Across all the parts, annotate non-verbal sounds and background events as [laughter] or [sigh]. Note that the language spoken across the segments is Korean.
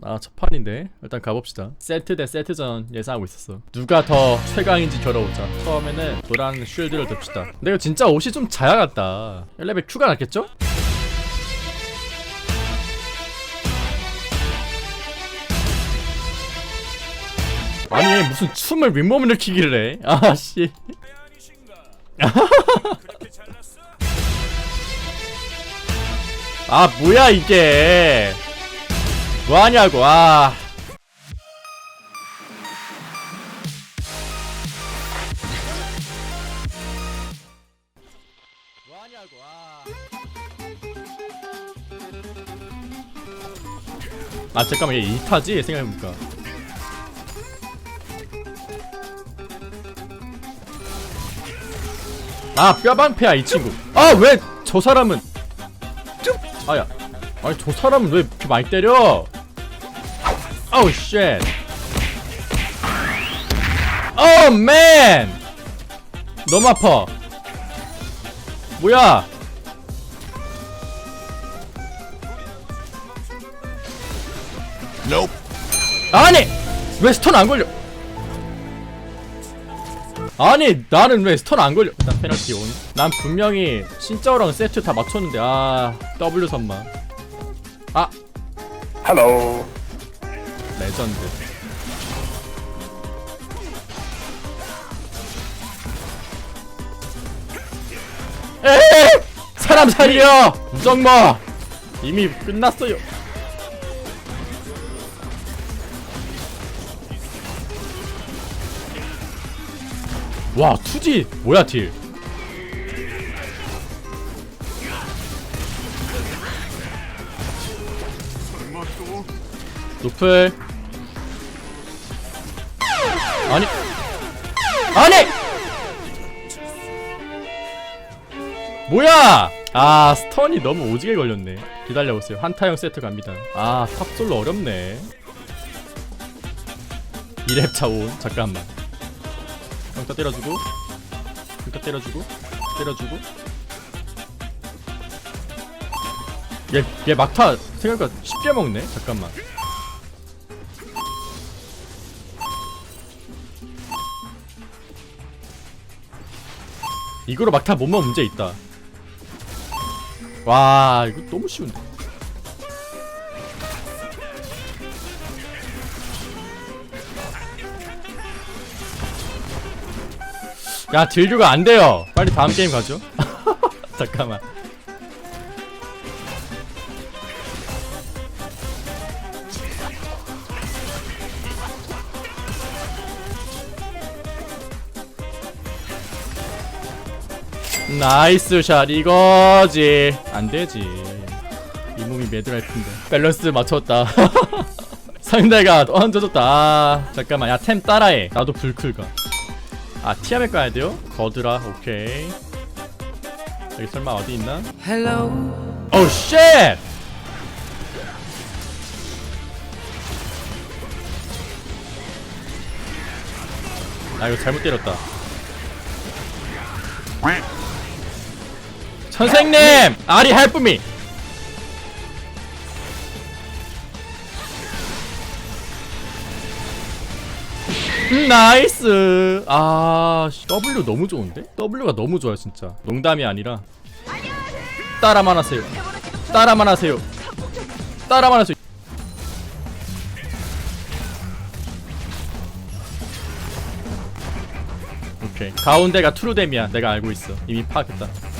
아 첫판인데. 일단 가봅시다. 세트 대 세트전 예상하고 있었어. 누가 더 최강인지 겨뤄보자. 처음에는 노란 쉴드를 듭시다. 근데 이거 진짜 옷이 좀 자야 같다. 1레벨 Q가 낫겠죠? 아니 얘 무슨 춤을 키기를 해? 아씨. [laughs] 아 뭐야 이게 뭐하냐고 아. 뭐하냐고 아. 아 잠깐만 얘 2타지? 생각해보니까. 아 뼈방패야 이 친구. 아 왜 저 사람은? 좀 아야. 아니 저 사람은 왜 이렇게 많이 때려 아우 쉣 어맨 너무 아파. 뭐야? 아니 왜 스턴 안 걸려? 아니 나는 왜 스턴 안 걸려? 일단 페널티 온. 난 분명히 신짜오랑 세트 다 맞췄는데 아 W 선만 아. Hello. 레전드. 에 사람 살려! 무정마. 이미 끝났어요. 와 투지. 뭐야 딜 노플. 아니. 아니! 뭐야! 아 스턴이 너무 오지게 걸렸네. 기다려보세요. 한타형 세트 갑니다. 아 탑솔로 어렵네. 2렙 차온 잠깐만. 평타 때려주고. 평타 때려주고. 때려주고. 얘, 얘 막타 생각보다 쉽게 먹네. 잠깐만 이거로 막타 못 먹으면 문제 있다. 와 이거 너무 쉬운데. 야 딜교가 안 돼요. 빨리 다음 게임 가죠. [laughs] 잠깐만 나이스 샷. 이거지. 안 되지. 이 몸이 매드라이프인데. 밸런스 맞췄다. [laughs] 상대가 얹어줬다. 아 잠깐만. 야 템 따라해. 나도 불클가. 아 티아멧 가야 돼요? 거드라. 오케이. 여기 설마 어디 있나? Hello. 오우 쉣! 아 이거 잘못 때렸다 선생님! 아리 헬프미! 음, 나이스. 아 씨, W 너무 좋은데? W가 너무 좋아요 진짜. 농담이 아니라. 따라만 하세요. 따라만 하세요. 따라만 하세요. 오케이. 가운데가 트루뎀이야. 내가 알고 있어. 이미 파악했다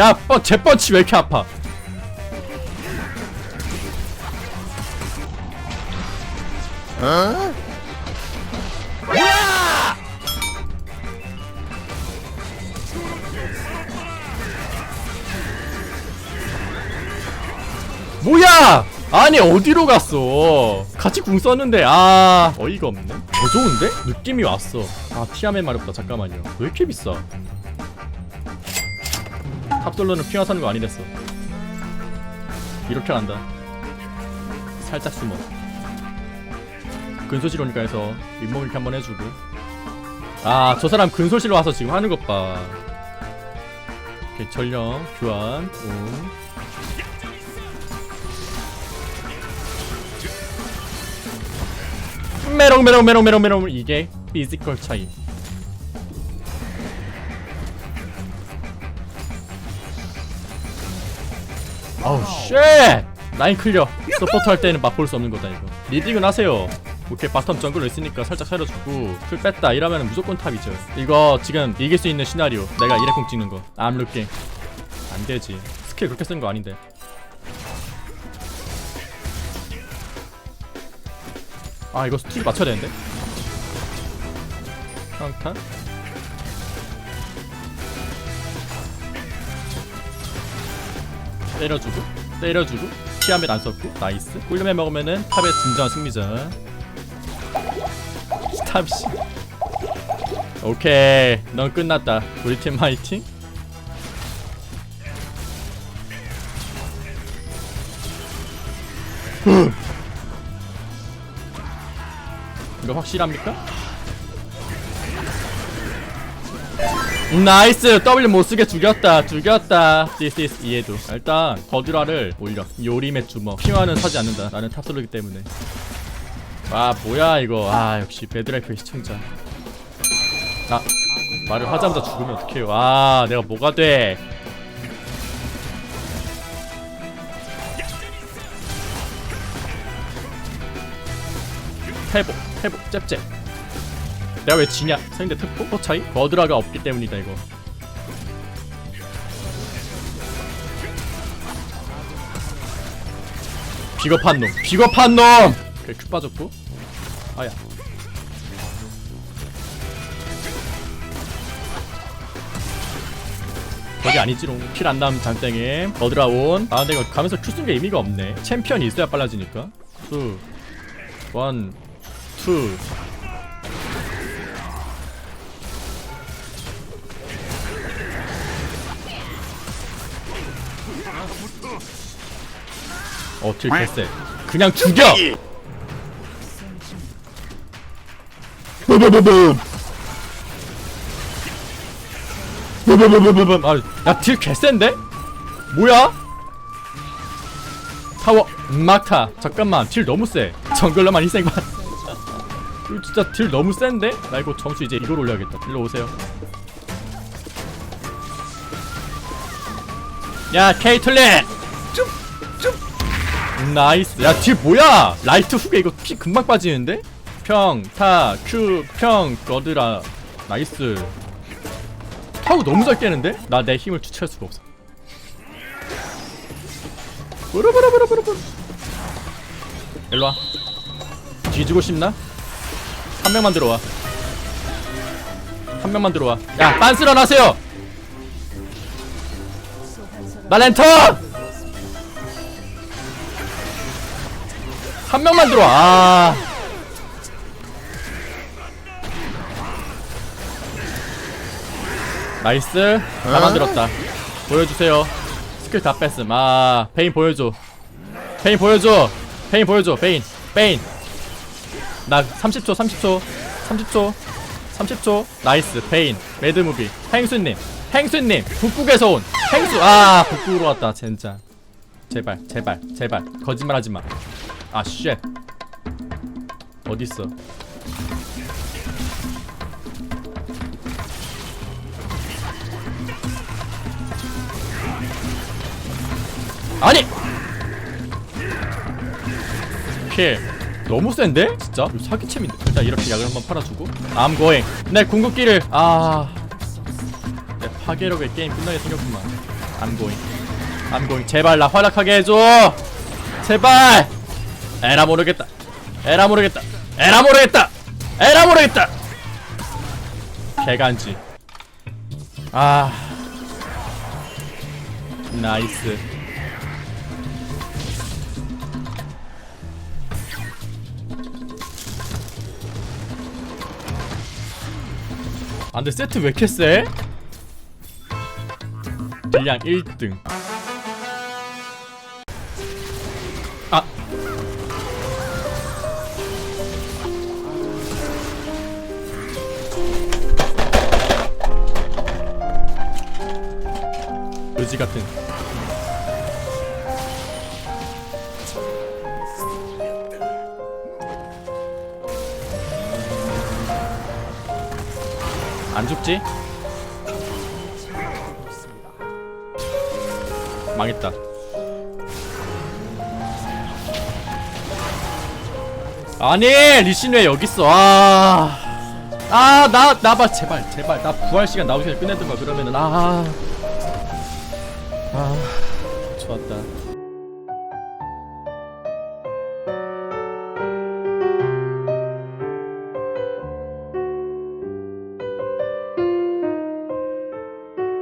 야 뻔, 제 펀치 왜 이렇게 아파 뭐야! 아니 어디로 갔어? 같이 궁 썼는데 아 어이가 없네. 더 좋은데? 느낌이 왔어. 아 티아멧 마렵다 잠깐만요. 왜 이렇게 비싸? 탑솔로는 핑화 사는 거 아니랬어. 이렇게 간다. 살짝 숨어. 근소실 오니까 해서 윗몸 이렇게 한번 해주고. 아 저 사람 근소실로 와서 지금 하는 것봐. 전령 교환 오. 메롱 메롱 메롱 메롱 메롱. 이게 피지컬 차이. 아우 쉣. 라인 클리어. 서포트 할 때는 맛볼 수 없는 거다 이거. 리딩은 하세요. 오케이 바텀 정글로 있으니까 살짝 살려주고 풀 뺐다. 이러면 무조건 탑이죠. 이거 지금 이길 수 있는 시나리오. 내가 이레콩 찍는 거. 암 루킹 안 되지. 스킬 그렇게 쓴 거 아닌데. 아 이거 스킬 맞춰야 되는데? 평탄 때려주고 때려주고 피하면 안 썼고 나이스. 꿀려면 먹으면은 탑의 진정한 승리자 탑씨. 오케이. 넌 끝났다. 우리 팀 화이팅. 이거 확실합니까? 나이스. W 못쓰게 죽였다. 죽였다. This is 이해도. 일단 버드라를 올려 요림의 주먹. 핑화는 사지 않는다. 나는 탑솔로기 때문에. 아 뭐야 이거. 아 역시 배드라이프의 시청자. 아 말을 하자마자 죽으면 어떡해요. 아 내가 뭐가 돼? 회복 회복 잽잽 내가 왜 지냐? 상대 특포? 포 차이? 버드라가 없기 때문이다 이거. 비겁한 놈. 비겁한 놈! 그래 큐 빠졌고. 아야. 거기 아니지롱. 킬 안 남은 장땡에 버드라 온 아 근데 이거 가면서 큐 쓴 게 의미가 없네. 챔피언이 있어야 빨라지니까. 투. 원, 투. 어, 딜 개쎄. 그냥 죽여! 부부부부. 부부부부부. 아, 야, 딜 개쎄인데? 뭐야? 타워 막타 잠깐만 딜 너무 세 정글러만 희생만 이거 진짜 딜 너무 센데? 나 이거 점수 이제 이걸 올려야겠다 일로 오세요 야 케이틀린 쭉! 나이스. 야딜 뭐야? 라이트 후에 이거 피 금방 빠지는데? 평, 타, 큐, 평, 거드라. 나이스. 타고 너무 잘 깨는데? 나 내 힘을 주체할 수가 없어. 부르부르부르부르 일로와. 뒤지고 싶나? 한 명만 들어와. 한 명만 들어와. 야 빤스런 하세요! 나 랜턴 한 명만 들어와. 아. 나이스. 다 만들었다. 보여주세요. 스킬 다 뺐음. 아 베인 보여줘. 베인 보여줘. 베인 보여줘. 베인. 베인. 나 30초 30초. 30초. 30초. 나이스. 베인. 매드무비. 행수님. 행수님. 북극에서 온 행수. 아 북극으로 왔다. 젠장 제발 제발 제발. 거짓말하지 마 아 쉣 어딨어? 아니! 킬 너무 센데? 진짜? 사기챔인데? 일단 이렇게 약을 한번 팔아주고. I'm going. 내 궁극기를. 아 내 파괴력의 게임 끝나게 생겼구만. I'm going. 제발 나 활약하게 해줘! 제발 에라 모르겠다. 에라 모르겠다. 에라 모르겠다. 에라 모르겠다. 개간지. 아. 나이스. 아 근데 세트 왜 이렇게 세? 딜량 1등 돼지 같은. 안 죽지? 망했다. 아니 리신 왜 여기 있어? 아, 아나나봐 제발 제발 나 부활 시간 나오기 전에 끝내든가 그러면은 아. 아 좋았다.